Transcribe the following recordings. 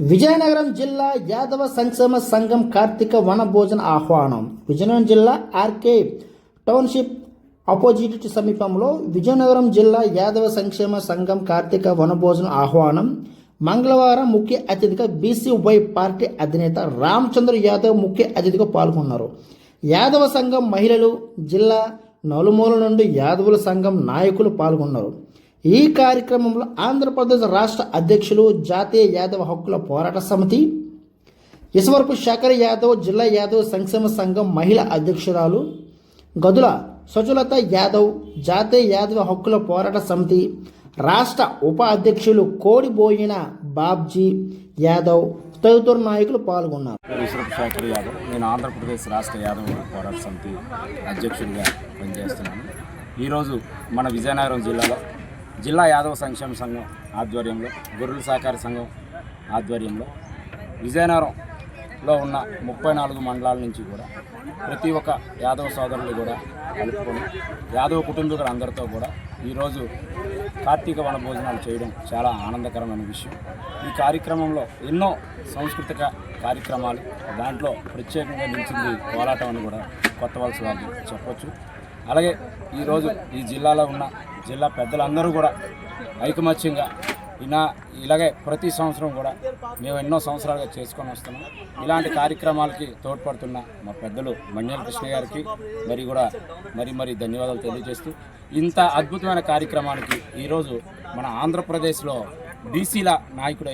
విజయనగరం జిల్లా యాదవ సంక్షేమ సంఘం కార్తీక వనభోజన ఆహ్వానం. విజయనగరం జిల్లా ఆర్కే టౌన్షిప్ ఆపోజిట్ సమీపంలో విజయనగరం జిల్లా యాదవ సంక్షేమ సంఘం కార్తీక వనభోజన ఆహ్వానం. మంగళవారం ముఖ్య అతిథిగా బీసీవై పార్టీ అధినేత రామచంద్ర యాదవ్ ముఖ్య అతిథిగా పాల్గొన్నారు. యాదవ సంఘం మహిళలు జిల్లా నలుమూల నుండి యాదవుల సంఘం నాయకులు పాల్గొన్నారు. ఈ కార్యక్రమంలో ఆంధ్రప్రదేశ్ రాష్ట్ర అధ్యక్షులు జాతీయ యాదవ హక్కుల పోరాట సమితి ఇసవరపు శేఖర్ యాదవ్ జిల్లా యాదవ్ సంక్షేమ సంఘం మహిళా అధ్యక్షురాలు గదుల సుజలత యాదవ్ జాతీయ యాదవ హక్కుల పోరాట సమితి రాష్ట్ర ఉప అధ్యక్షులు కోడిబోయిన బాబ్జీ యాదవ్ తదితర నాయకులు పాల్గొన్నారు. పేరు శేఖర్ యాదవ్. నేను ఆంధ్రప్రదేశ్ రాష్ట్ర యాదవ్ పోరాట సమితి అధ్యక్షుడిగా పనిచేస్తున్నాను. ఈరోజు మన విజయనగరం జిల్లాలో జిల్లా యాదవ సంక్షేమ సంఘం ఆధ్వర్యంలో గొర్రెల సహకార సంఘం ఆధ్వర్యంలో విజయనగరంలో ఉన్న ముప్పై నాలుగు మండలాల నుంచి కూడా ప్రతి ఒక్క యాదవ సోదరులు కూడా కలుపుకొని యాదవ కుటుంబీకులు అందరితో కూడా ఈరోజు కార్తీక వన భోజనాలు చేయడం చాలా ఆనందకరమైన విషయం. ఈ కార్యక్రమంలో ఎన్నో సాంస్కృతిక కార్యక్రమాలు దాంట్లో ప్రత్యేకంగా నిలిచింది కోలాటం అని కూడా కొత్త వలస వాళ్ళు చెప్పొచ్చు. అలాగే ఈరోజు ఈ జిల్లాలో ఉన్న జిల్లా పెద్దలందరూ కూడా ఐకమత్యంగా ఇలా ఇలాగే ప్రతి సంవత్సరం కూడా మేము ఎన్నో సంవత్సరాలుగా చేసుకొని వస్తున్నాం. ఇలాంటి కార్యక్రమాలకి తోడ్పడుతున్న మా పెద్దలు మణ్యాల కృష్ణ గారికి మరి కూడా మరి మరి ధన్యవాదాలు తెలియజేస్తూ ఇంత అద్భుతమైన కార్యక్రమానికి ఈరోజు మన ఆంధ్రప్రదేశ్లో బీసీల నాయకుడు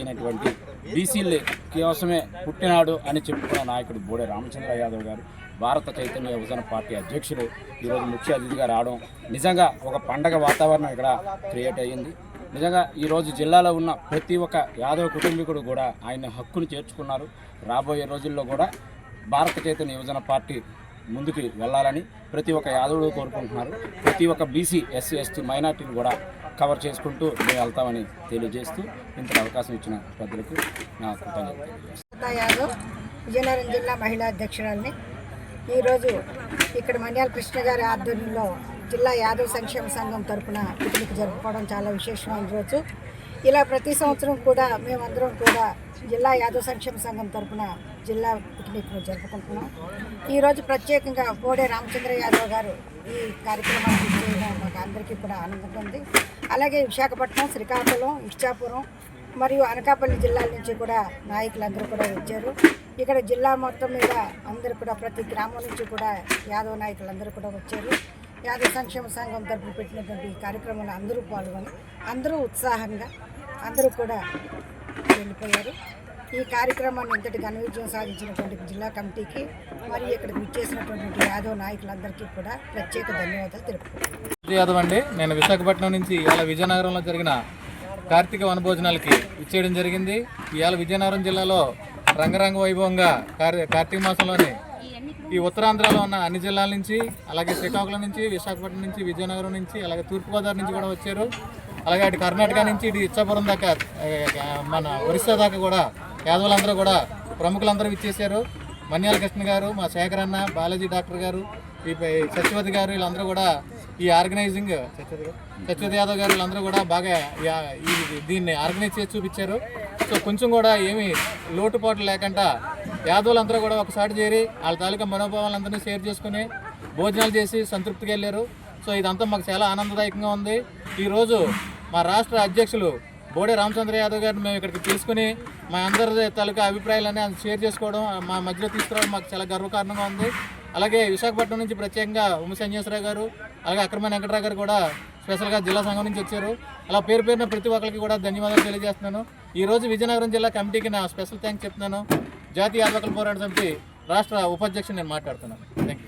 బీసీలే కోసమే పుట్టినాడు అని చెప్పుకున్న నాయకుడు బోడే రామచంద్ర యాదవ్ గారు భారత చైతన్య యువజన పార్టీ అధ్యక్షుడు. ఈరోజు ముఖ్య అతిథిగా రావడం నిజంగా ఒక పండగ వాతావరణం ఇక్కడ క్రియేట్ అయ్యింది. నిజంగా ఈరోజు జిల్లాలో ఉన్న ప్రతి ఒక్క యాదవ కుటుంబీకుడు కూడా ఆయన హక్కును చేర్చుకున్నారు. రాబోయే రోజుల్లో కూడా భారత చైతన్య యువజన పార్టీ ముందుకు వెళ్ళాలని ప్రతి ఒక్క యాదవుడు కోరుకుంటున్నారు. ప్రతి ఒక్క బీసీ ఎస్సీ ఎస్టీ మైనార్టీని కూడా కవర్ చేసుకుంటూ మేము వెళ్తామని తెలియజేస్తూ ఇంత అవకాశం ఇచ్చిన పెద్దలకు నా కృతజ్ఞతలు యాదవ్ విజయనగరం జిల్లా మహిళా అధ్యక్షురాల్ని. ఈరోజు ఇక్కడ మన్యాల కృష్ణ గారి ఆధ్వర్యంలో జిల్లా యాదవ్ సంక్షేమ సంఘం తరఫున పిక్నిక్ జరుపుకోవడం చాలా విశేషమైన రోజు. ఇలా ప్రతి సంవత్సరం కూడా మేమందరం కూడా జిల్లా యాదవ్ సంక్షేమ సంఘం తరపున జిల్లా పిక్నిక్ జరుపుకుంటున్నాం. ఈరోజు ప్రత్యేకంగా కోడే రామచంద్ర యాదవ్ గారు ఈ కార్యక్రమాన్ని చేయడం మాకు అందరికీ కూడా ఆనందంగా ఉంది. అలాగే విశాఖపట్నం శ్రీకాకుళం ఇచ్చాపురం మరియు అనకాపల్లి జిల్లాల నుంచి కూడా నాయకులందరూ కూడా వచ్చారు. ఇక్కడ జిల్లా మొత్తం మీద అందరూ కూడా ప్రతి గ్రామం నుంచి కూడా యాదవ నాయకులందరూ కూడా వచ్చారు. యాదవ సంక్షేమ సంఘం తరపున పెట్టినటువంటి ఈ కార్యక్రమంలో అందరూ పాల్గొని అందరూ ఉత్సాహంగా అందరూ కూడా వెళ్ళిపోయారు ఈ కార్యక్రమాన్ని ఇంతటి ఘన విజయం సాధించినటువంటి జిల్లా కమిటీకి మరియు ఇక్కడికి విచ్చేసినటువంటి యాదవ్ నాయకులందరికీ కూడా ప్రత్యేక ధన్యవాదాలు తెలుపుకుంటున్నాను. యాదవ్ అండి. నేను విశాఖపట్నం నుంచి ఇవాళ విజయనగరంలో జరిగిన కార్తీక వనభోజనాలకి ఇచ్చేయడం జరిగింది. ఇవాళ విజయనగరం జిల్లాలో రంగరంగ వైభవంగా కార్తీక మాసంలోని ఈ ఉత్తరాంధ్రలో ఉన్న అన్ని జిల్లాల నుంచి అలాగే శ్రీకాకుళం నుంచి విశాఖపట్నం నుంచి విజయనగరం నుంచి అలాగే తూర్పుగోదావరి నుంచి కూడా వచ్చారు. అలాగే అటు కర్ణాటక నుంచి ఇటు ఇచ్చాపురం దాకా మన ఒరిస్సా దాకా కూడా యాదవులందరూ కూడా ప్రముఖులందరూ ఇచ్చేసారు మన్యాల కృష్ణ గారు మా శేఖర్ అన్న బాలాజీ డాక్టర్ గారు ఈ సత్యవతి గారు వీళ్ళందరూ కూడా ఈ ఆర్గనైజింగ్ సత్యవతి యాదవ్ గారు వీళ్ళందరూ కూడా బాగా ఈ దీన్ని ఆర్గనైజ్ చేసి చూపించారు. సో కొంచెం కూడా ఏమి లోటుపాట్లు లేకుండా యాదవులందరూ కూడా ఒకసారి చేరి వాళ్ళ తాలూకా మనోభావాలందరినీ షేర్ చేసుకుని భోజనాలు చేసి సంతృప్తిగా వెళ్ళారు. సో ఇదంతా మాకు చాలా ఆనందదాయకంగా ఉంది. ఈరోజు మా రాష్ట్ర అధ్యక్షులు బోడే రామచంద్ర యాదవ్ గారిని మేము ఇక్కడికి తీసుకుని మా అందరి తాలూకా అభిప్రాయాలన్నీ అది షేర్ చేసుకోవడం మా మధ్యలో తీసుకురావడం మాకు చాలా గర్వకారణంగా ఉంది. అలాగే విశాఖపట్నం నుంచి ప్రత్యేకంగా ఉమ గారు అలాగే అక్రమ వెంకటరావు గారు కూడా స్పెషల్గా జిల్లా సంఘం నుంచి వచ్చారు. అలా పేరు పేరున ప్రతి ఒక్కరికి కూడా ధన్యవాదాలు తెలియజేస్తున్నాను. ఈరోజు విజయనగరం జిల్లా కమిటీకి నా స్పెషల్ థ్యాంక్స్ చెప్తున్నాను. జాతీయ యాదవకుల పోరాట సమితి రాష్ట్ర ఉపాధ్యక్షుడు నేను మాట్లాడుతున్నాను. Thank you